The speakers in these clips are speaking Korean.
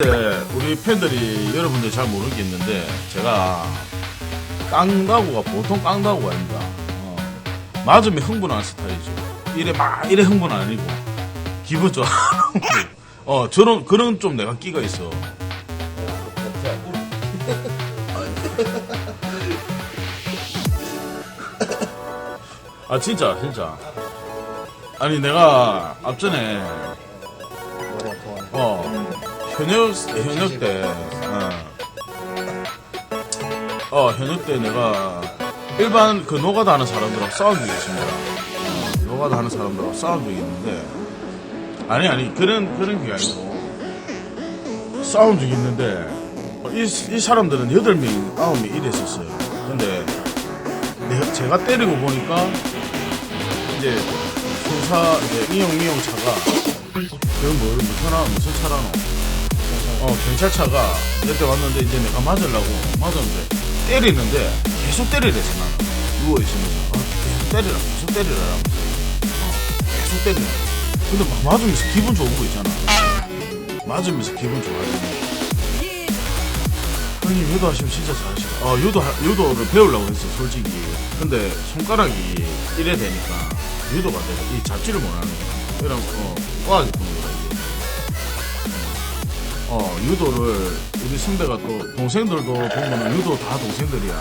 네, 우리 팬들이 여러분들 잘 모르겠는데 제가 깡다구가 보통 깡다구가 아닙니다. 어, 맞으면 흥분하는 스타일이죠. 이래 막 이래 흥분 아니고 기분 좋아. 어 저런 그런 좀 내가 끼가 있어. 아 진짜 진짜. 아니 내가 앞전에 현역 현역 때 어, 어 현역 때 내가 일반 그 노가다 하는 사람들하고 싸운 적이 있습니다. 어, 노가다 하는 사람들하고 적이 있는데 아니 아니 그런 그런 게 아니고 싸운 적이 있는데 이, 이 사람들은 여덟 명 아홉 명 이랬었어요. 근데 제가 때리고 보니까 이제 순사 이제 이용 미용 차가 그건 뭐 무슨 차 무슨 차라노? 어 경찰차가 이때 왔는데 이제 내가 맞으려고 맞았는데 때리는데 계속 때리래서 나는 누워 있으면서 아, 계속 때리라 계속 때리라 하면서 어, 계속 때리라. 근데 막 맞으면서 기분 좋은 거 있잖아. 맞으면서 기분 좋아지는. 형님 유도 하시면 진짜 잘하시다. 어 유도 유도를 배우려고 했어 솔직히. 근데 손가락이 이래 되니까 유도가 돼. 이 잡지를 못하는 거야. 이런 어 꽈지. 어 유도를 우리 선배가 또 동생들도 보면은 유도 다 동생들이야.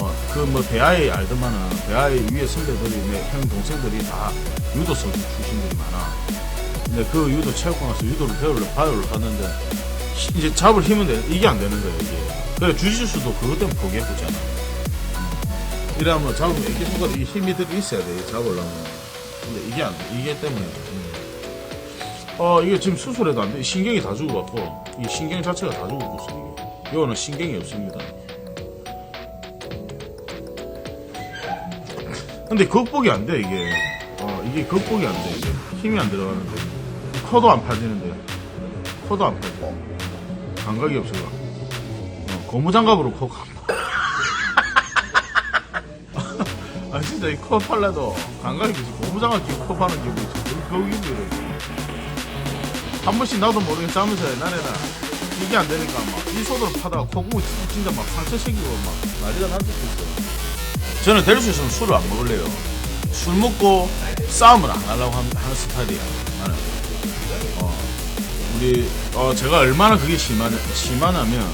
어 그 뭐 대하에 알더만은 대하에 위에 선배들이 내 형 동생들이 다 유도 선수 출신들이 많아. 근데 그 유도 체육관 가서 유도를 배우려 바이오를 갔는데 히- 이제 잡을 힘은 돼 이게 안 되는 거야 이게. 그래 주짓수도 그것 때문에 포기해보잖아. 음. 이러면 잡으면 이게 손가락에 힘이 들 있어야 돼 잡으려면. 근데 이게 안 돼. 이게 때문에. 음. 어 이게 지금 수술해도 안 돼. 신경이 다 죽어갖고 이 신경 자체가 다 죽었어 이게. 이거는 신경이 없습니다. 근데 극복이 안 돼 이게. 어 이게 극복이 안 돼 이게. 힘이 안 들어가는데. 코도 안 펴지는데. 코도 안 펴져. 감각이 없어요. 어, 고무장갑으로 코가. 아 진짜 이 코 팔려도 감각이 없어. 고무장갑 끼고 코 파는 기분이. 그 기분이래. 한 번씩 나도 모르게 짜면서 옛날에는 이게 안 되니까 막이 손으로 파다가 콧구멍 진짜 막 상처 생기고 막 난리가 난 적도 있어. 저는 될 수 있으면 술을 안 먹을래요. 술 먹고 싸움을 안 하려고 하는, 스타일이야. 나는. 어, 우리 어, 제가 얼마나 그게 심하, 심하냐면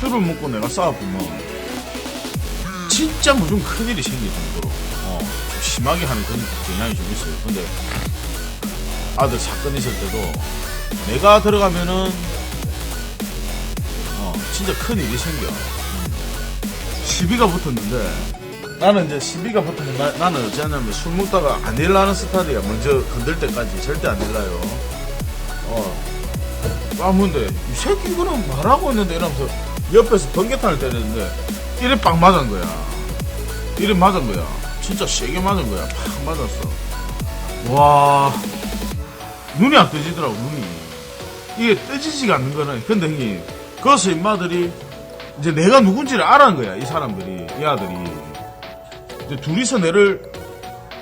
술을 먹고 내가 싸워보면 진짜 무슨 큰일이 생길 정도로 어, 좀 심하게 하는 그런 경향이 좀 있어요. 근데 아들 사건 있을 때도 내가 들어가면은 어 진짜 큰 일이 생겨. 음. 시비가 붙었는데 나는 이제 시비가 붙으면 나, 나는 어쩌냐면 술 먹다가 안 일라는 스타일이야. 먼저 건들 때까지 절대 안 일라요. 어. 아 뭔데 이 새끼 이거는 말하고 있는데 이러면서 옆에서 번개탄을 때리는데 이래 빵 맞은 거야. 이래 맞은 거야. 진짜 세게 맞은 거야. 팍 맞았어. 와. 눈이 안 뜨지더라고 눈이. 이게 뜨지지가 않는 거는 근데 형님 그것을 인마들이 이제 내가 누군지를 알아는 거야 이 사람들이 이 아들이. 이제 둘이서 내를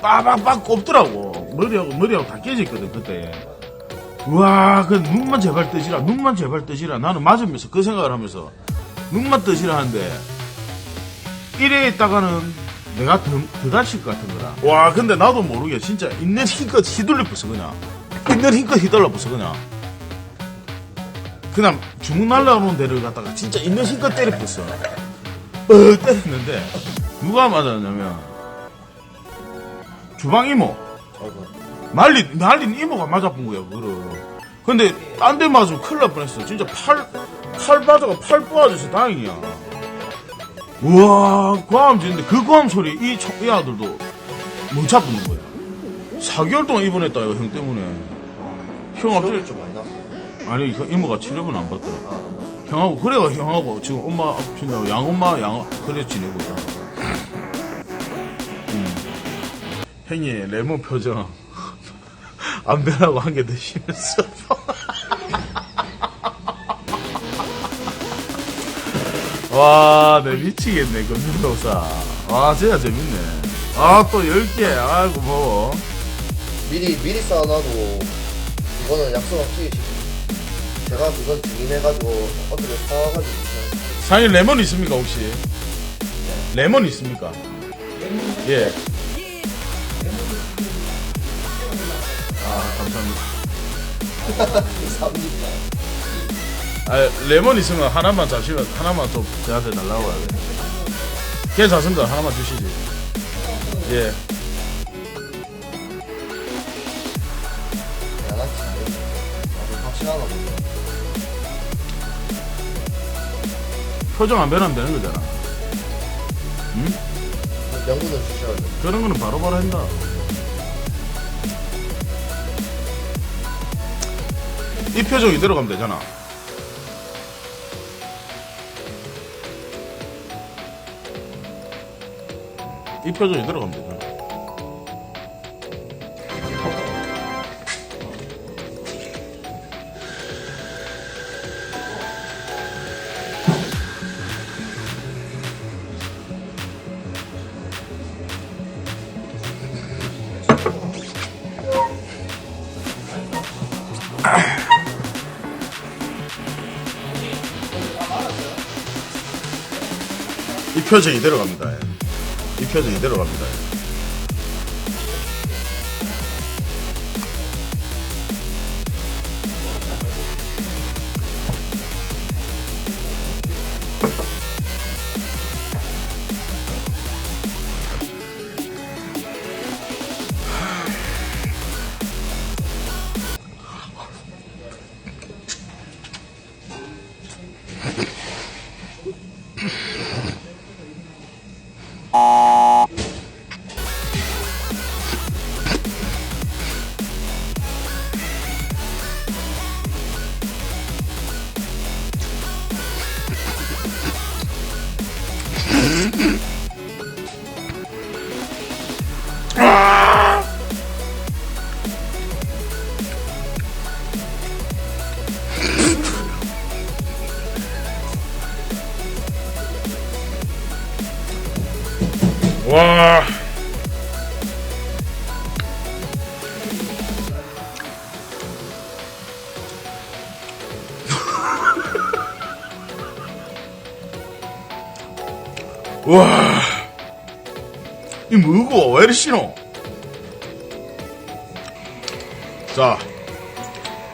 빠박빡 꼽더라고. 머리하고 머리하고 다 깨졌거든 그때. 우와 그 눈만 제발 뜨지라 눈만 제발 뜨지라. 나는 맞으면서 그 생각을 하면서 눈만 뜨지라 하는데 이래 있다가는 내가 더, 더 다칠 것 같은 거라 와 근데 나도 모르게 진짜 있는 힘껏 휘둘려 봤어 그냥 있는 힘껏 휘둘러 봤어 그냥. 그냥 주먹 날라오는 데를 갖다가 진짜 있는 힘껏 때려 봤어. 어 때렸는데 누가 맞았냐면 주방 이모. 말린 말린 이모가 맞아본 거야 그거를. 근데 딴 데 맞으면 큰일 날 뻔했어. 진짜 팔 팔 맞아가 팔 부러져서 다행이야. 우와 고함 지는데 그 고함 소리 이, 청- 이 아들도 못 잡는 거야. 4개월 동안 입원했다 이거 형 때문에 형 앞에 치료를 좀 많이 났어. 아니 그 이모가 치료는 안 받더라 형하고 그래가 형하고 지금 엄마 아프신다고 양엄마 양 그래 지내고 있다 음. 형이 레몬 표정 안 변하고 한 개 드시면서 와, 내 미치겠네, 금융도사. 와, 진짜 재밌네. 아, 또 10개. 아이고, 뭐. 미리 미리 쌓아놔도 이거는 약속 없지. 제가 그건 증인해가지고 어떻게 사와가지고 있어요. 사장님 레몬 있습니까 혹시? 레몬 있습니까? 예. 아 감사합니다. 삽니까? 아 레몬 있으면 하나만 잠시만 하나만 좀 저한테 달라고 해야 돼. 괜찮습니다. 하나만 주시지. 예. 표정 안 변하면 되는 거잖아. 명분을 주셔야 돼요. 그런 거는 바로바로 한다. 이 표정 이대로 가면 되잖아. 이 표정 이대로 가면 되잖아. 표정 이대로 갑니다. 예. 이 표정 이대로 갑니다. 와. 와. 이 뭐고? 왜 이리 싫어? 자,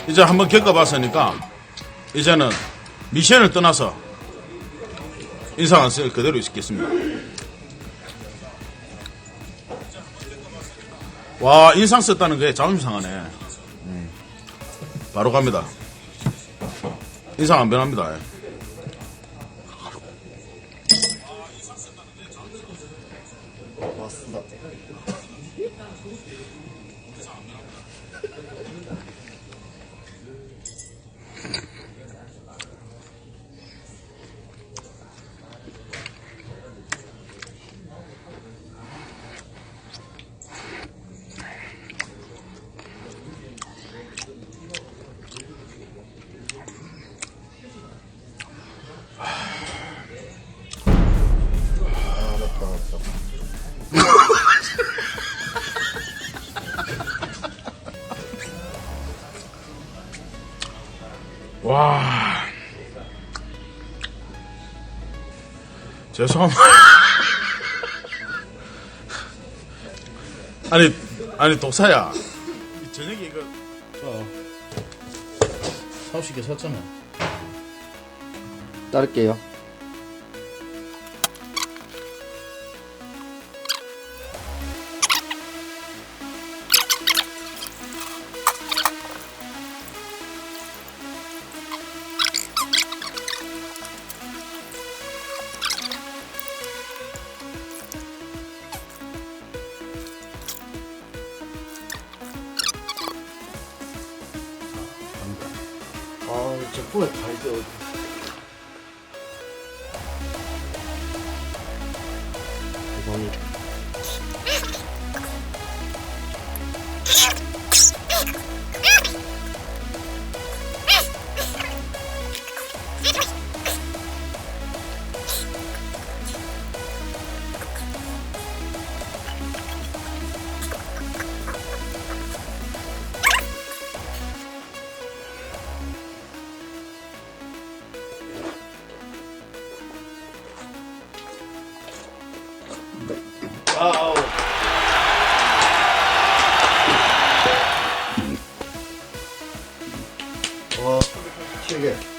이제 한번 겪어봤으니까, 이제는 미션을 떠나서 인상 안 쓰고 그대로 있겠습니다. 와 인상 썼다는 게 자존심 상하네. 음. 바로 갑니다. 인상 안 변합니다. 맞습니다. 죄송합니다. 아니, 아니, 독사야. 이 저녁에 이거, 어. 사오시게 샀잖아. 자를게요. 아, 제품에 다 아우. 와, 7개.